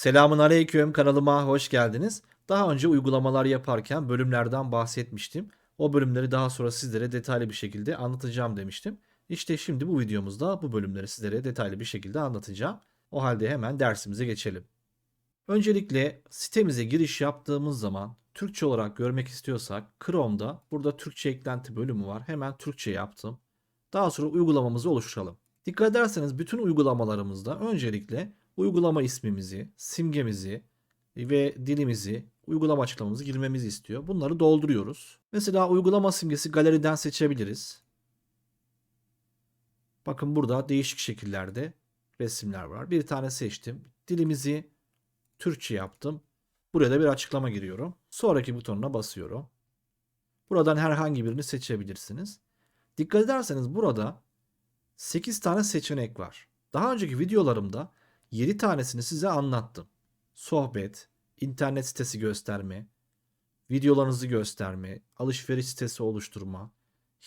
Selamun aleyküm kanalıma hoş geldiniz. Daha önce uygulamalar yaparken bölümlerden bahsetmiştim. O bölümleri daha sonra sizlere detaylı bir şekilde anlatacağım demiştim. İşte şimdi bu videomuzda bu bölümleri sizlere detaylı bir şekilde anlatacağım. O halde hemen dersimize geçelim. Öncelikle sitemize giriş yaptığımız zaman Türkçe olarak görmek istiyorsak Chrome'da burada Türkçe eklenti bölümü var. Hemen Türkçe yaptım. Daha sonra uygulamamızı oluşturalım. Dikkat ederseniz bütün uygulamalarımızda öncelikle uygulama ismimizi, simgemizi ve dilimizi, uygulama açıklamamızı girmemizi istiyor. Bunları dolduruyoruz. Mesela uygulama simgesi galeriden seçebiliriz. Bakın burada değişik şekillerde resimler var. Bir tane seçtim. Dilimizi Türkçe yaptım. Buraya da bir açıklama giriyorum. Sonraki butonuna basıyorum. Buradan herhangi birini seçebilirsiniz. Dikkat ederseniz burada 8 tane seçenek var. Daha önceki videolarımda 7 tanesini size anlattım. Sohbet, internet sitesi gösterme, videolarınızı gösterme, alışveriş sitesi oluşturma,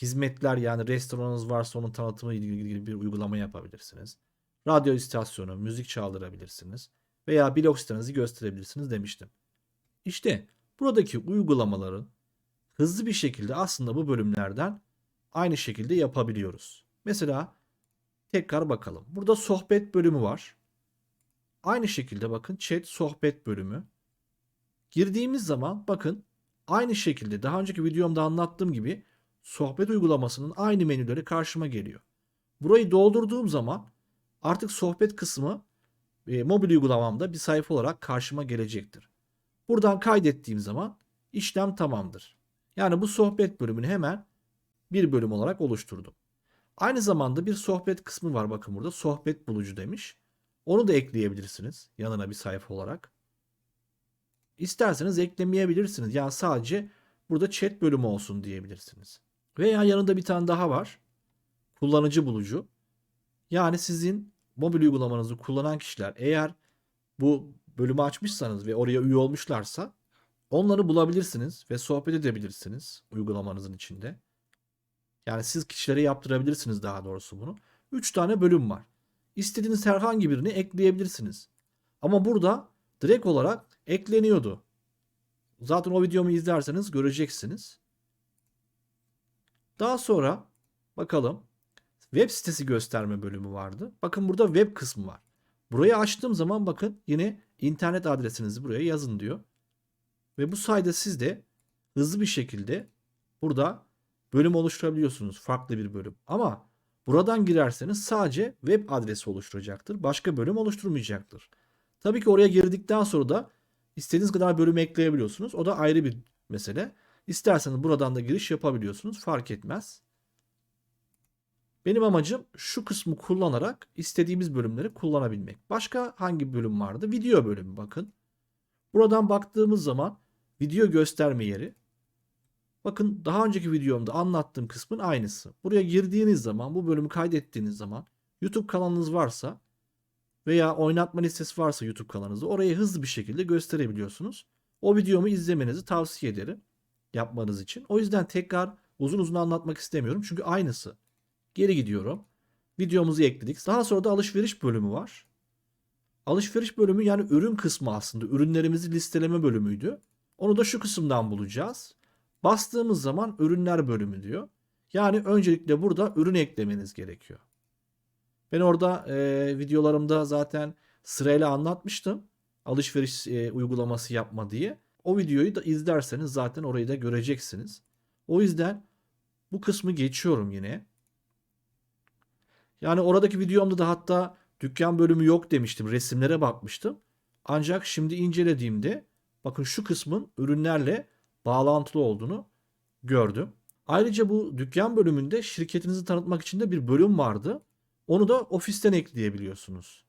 hizmetler yani restoranınız varsa onun tanıtımı ilgili bir uygulama yapabilirsiniz. Radyo istasyonu, müzik çaldırabilirsiniz veya blog sitenizi gösterebilirsiniz demiştim. İşte buradaki uygulamaları hızlı bir şekilde aslında bu bölümlerden aynı şekilde yapabiliyoruz. Mesela tekrar bakalım. Burada sohbet bölümü var. Aynı şekilde bakın chat sohbet bölümü. Girdiğimiz zaman bakın aynı şekilde daha önceki videomda anlattığım gibi sohbet uygulamasının aynı menüleri karşıma geliyor. Burayı doldurduğum zaman artık sohbet kısmı e, mobil uygulamamda bir sayfa olarak karşıma gelecektir. Buradan kaydettiğim zaman işlem tamamdır. Yani bu sohbet bölümünü hemen bir bölüm olarak oluşturdum. Aynı zamanda bir sohbet kısmı var bakın burada. Sohbet bulucu demiş. Onu da ekleyebilirsiniz yanına bir sayfa olarak. İsterseniz eklemeyebilirsiniz. Yani sadece burada chat bölümü olsun diyebilirsiniz. Veya yanında bir tane daha var. Kullanıcı bulucu. Yani sizin mobil uygulamanızı kullanan kişiler eğer bu bölümü açmışsanız ve oraya üye olmuşlarsa onları bulabilirsiniz ve sohbet edebilirsiniz uygulamanızın içinde. Yani siz kişilere yaptırabilirsiniz daha doğrusu bunu. 3 tane bölüm var. İstediğiniz herhangi birini ekleyebilirsiniz. Ama burada direkt olarak ekleniyordu. Zaten o videomu izlerseniz göreceksiniz. Daha sonra bakalım web sitesi gösterme bölümü vardı. Bakın burada web kısmı var. Burayı açtığım zaman bakın yine internet adresinizi buraya yazın diyor. Ve bu sayede siz de hızlı bir şekilde burada bölüm oluşturabiliyorsunuz. Farklı bir bölüm. Ama buradan girerseniz sadece web adresi oluşturacaktır. Başka bölüm oluşturmayacaktır. Tabii ki oraya girdikten sonra da istediğiniz kadar bölüm ekleyebiliyorsunuz. O da ayrı bir mesele. İsterseniz buradan da giriş yapabiliyorsunuz. Fark etmez. Benim amacım şu kısmı kullanarak istediğimiz bölümleri kullanabilmek. Başka hangi bölüm vardı? Video bölümü bakın. Buradan baktığımız zaman video gösterme yeri. Bakın daha önceki videomda anlattığım kısmın aynısı. Buraya girdiğiniz zaman bu bölümü kaydettiğiniz zaman YouTube kanalınız varsa veya oynatma listesi varsa YouTube kanalınızda orayı hızlı bir şekilde gösterebiliyorsunuz. O videomu izlemenizi tavsiye ederim yapmanız için. O yüzden tekrar uzun uzun anlatmak istemiyorum çünkü aynısı. Geri gidiyorum. Videomuzu ekledik. Daha sonra da alışveriş bölümü var. Alışveriş bölümü yani ürün kısmı aslında. Ürünlerimizi listeleme bölümüydü. Onu da şu kısımdan bulacağız. Bastığımız zaman ürünler bölümü diyor. Yani öncelikle burada ürün eklemeniz gerekiyor. Ben orada e, videolarımda zaten sırayla anlatmıştım. Alışveriş e, uygulaması yapma diye. O videoyu da izlerseniz zaten orayı da göreceksiniz. O yüzden bu kısmı geçiyorum yine. Yani oradaki videomda da hatta dükkan bölümü yok demiştim. Resimlere bakmıştım. Ancak şimdi incelediğimde bakın şu kısmın ürünlerle bağlantılı olduğunu gördüm. Ayrıca bu dükkan bölümünde şirketinizi tanıtmak için de bir bölüm vardı. Onu da ofisten ekleyebiliyorsunuz.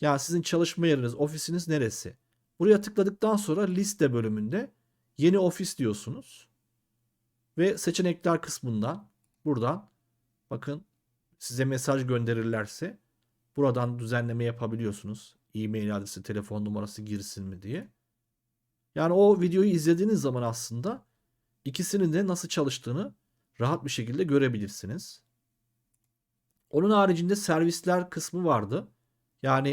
Yani sizin çalışma yeriniz, ofisiniz neresi? Buraya tıkladıktan sonra liste bölümünde yeni ofis diyorsunuz. Ve seçenekler kısmından buradan bakın size mesaj gönderirlerse buradan düzenleme yapabiliyorsunuz. E-mail adresi, telefon numarası girsin mi diye. Yani o videoyu izlediğiniz zaman aslında ikisinin de nasıl çalıştığını rahat bir şekilde görebilirsiniz. Onun haricinde servisler kısmı vardı. Yani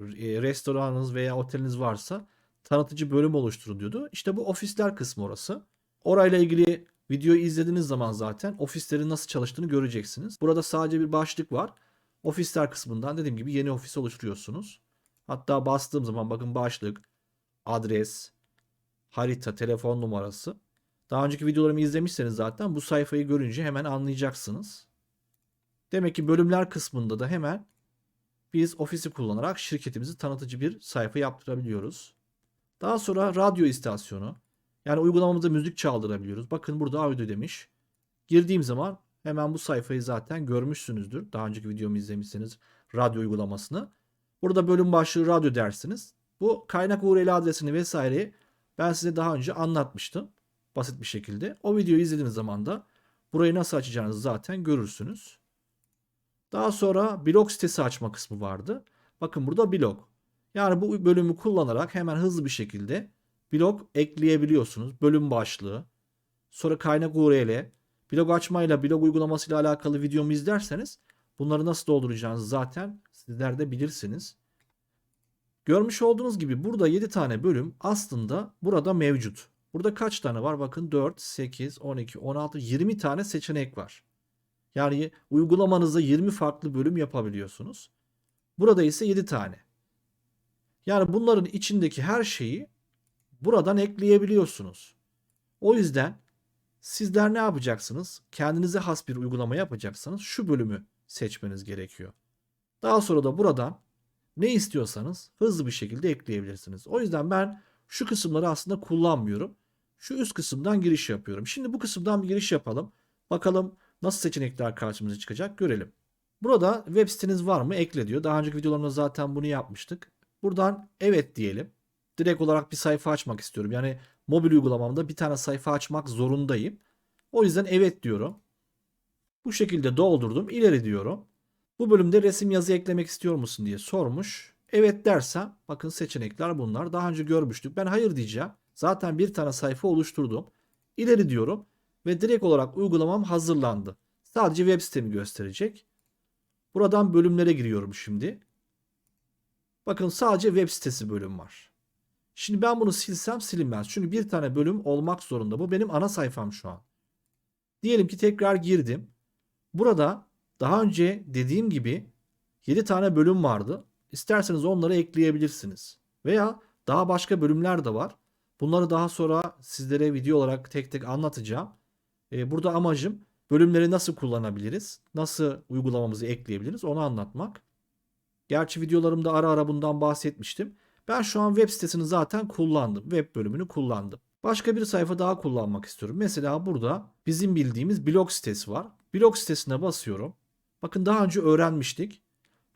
e, restoranınız veya oteliniz varsa tanıtıcı bölüm oluşturun diyordu. İşte bu ofisler kısmı orası. Orayla ilgili videoyu izlediğiniz zaman zaten ofislerin nasıl çalıştığını göreceksiniz. Burada sadece bir başlık var. Ofisler kısmından dediğim gibi yeni ofis oluşturuyorsunuz. Hatta bastığım zaman bakın başlık, adres, harita, telefon numarası. Daha önceki videolarımı izlemişseniz zaten bu sayfayı görünce hemen anlayacaksınız. Demek ki bölümler kısmında da hemen biz ofisi kullanarak şirketimizi tanıtıcı bir sayfa yaptırabiliyoruz. Daha sonra radyo istasyonu. Yani uygulamamızda müzik çaldırabiliyoruz. Bakın burada audio demiş. Girdiğim zaman hemen bu sayfayı zaten görmüşsünüzdür. Daha önceki videomu izlemişseniz radyo uygulamasını. Burada bölüm başlığı radyo dersiniz. Bu kaynak URL adresini vesaireyi ben size daha önce anlatmıştım. Basit bir şekilde. O videoyu izlediğiniz zaman da burayı nasıl açacağınızı zaten görürsünüz. Daha sonra blog sitesi açma kısmı vardı. Bakın burada blog. Yani bu bölümü kullanarak hemen hızlı bir şekilde blog ekleyebiliyorsunuz. Bölüm başlığı, sonra kaynak URL, blog açmayla blog uygulamasıyla alakalı videomu izlerseniz bunları nasıl dolduracağınızı zaten sizler de bilirsiniz. Görmüş olduğunuz gibi burada 7 tane bölüm aslında burada mevcut. Burada kaç tane var? Bakın 4, 8, 12, 16, 20 tane seçenek var. Yani uygulamanızda 20 farklı bölüm yapabiliyorsunuz. Burada ise 7 tane. Yani bunların içindeki her şeyi buradan ekleyebiliyorsunuz. O yüzden sizler ne yapacaksınız? Kendinize has bir uygulama yapacaksanız şu bölümü seçmeniz gerekiyor. Daha sonra da buradan ne istiyorsanız hızlı bir şekilde ekleyebilirsiniz. O yüzden ben şu kısımları aslında kullanmıyorum. Şu üst kısımdan giriş yapıyorum. Şimdi bu kısımdan bir giriş yapalım. Bakalım nasıl seçenekler karşımıza çıkacak görelim. Burada web siteniz var mı? Ekle diyor. Daha önceki videolarımda zaten bunu yapmıştık. Buradan evet diyelim. Direkt olarak bir sayfa açmak istiyorum. Yani mobil uygulamamda bir tane sayfa açmak zorundayım. O yüzden evet diyorum. Bu şekilde doldurdum. İleri diyorum. Bu bölümde resim yazı eklemek istiyor musun diye sormuş. Evet dersem bakın seçenekler bunlar. Daha önce görmüştük. Ben hayır diyeceğim. Zaten bir tane sayfa oluşturdum. İleri diyorum ve direkt olarak uygulamam hazırlandı. Sadece web sitemi gösterecek. Buradan bölümlere giriyorum şimdi. Bakın sadece web sitesi bölüm var. Şimdi ben bunu silsem silinmez. Çünkü bir tane bölüm olmak zorunda. Bu benim ana sayfam şu an. Diyelim ki tekrar girdim. Burada daha önce dediğim gibi 7 tane bölüm vardı. İsterseniz onları ekleyebilirsiniz. Veya daha başka bölümler de var. Bunları daha sonra sizlere video olarak tek tek anlatacağım. Ee, burada amacım bölümleri nasıl kullanabiliriz, nasıl uygulamamızı ekleyebiliriz onu anlatmak. Gerçi videolarımda ara ara bundan bahsetmiştim. Ben şu an web sitesini zaten kullandım. Web bölümünü kullandım. Başka bir sayfa daha kullanmak istiyorum. Mesela burada bizim bildiğimiz blog sitesi var. Blog sitesine basıyorum. Bakın daha önce öğrenmiştik.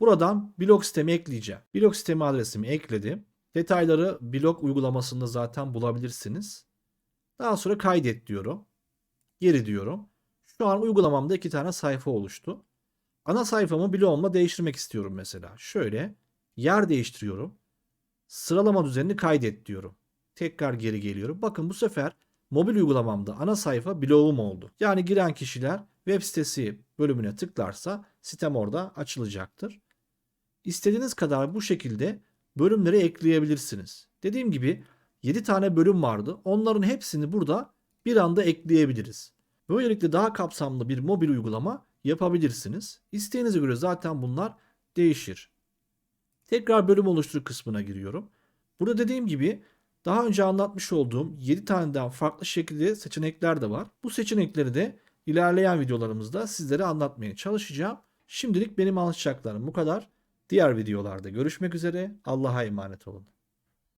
Buradan blog sitemi ekleyeceğim. Blog sitemi adresimi ekledim. Detayları blog uygulamasında zaten bulabilirsiniz. Daha sonra kaydet diyorum. Geri diyorum. Şu an uygulamamda iki tane sayfa oluştu. Ana sayfamı blogumla değiştirmek istiyorum mesela. Şöyle yer değiştiriyorum. Sıralama düzenini kaydet diyorum. Tekrar geri geliyorum. Bakın bu sefer mobil uygulamamda ana sayfa blogum oldu. Yani giren kişiler web sitesi bölümüne tıklarsa sitem orada açılacaktır. İstediğiniz kadar bu şekilde bölümleri ekleyebilirsiniz. Dediğim gibi 7 tane bölüm vardı. Onların hepsini burada bir anda ekleyebiliriz. Böylelikle daha kapsamlı bir mobil uygulama yapabilirsiniz. İsteğinize göre zaten bunlar değişir. Tekrar bölüm oluştur kısmına giriyorum. Burada dediğim gibi daha önce anlatmış olduğum 7 taneden farklı şekilde seçenekler de var. Bu seçenekleri de ilerleyen videolarımızda sizlere anlatmaya çalışacağım. Şimdilik benim anlatacaklarım bu kadar. Diğer videolarda görüşmek üzere. Allah'a emanet olun.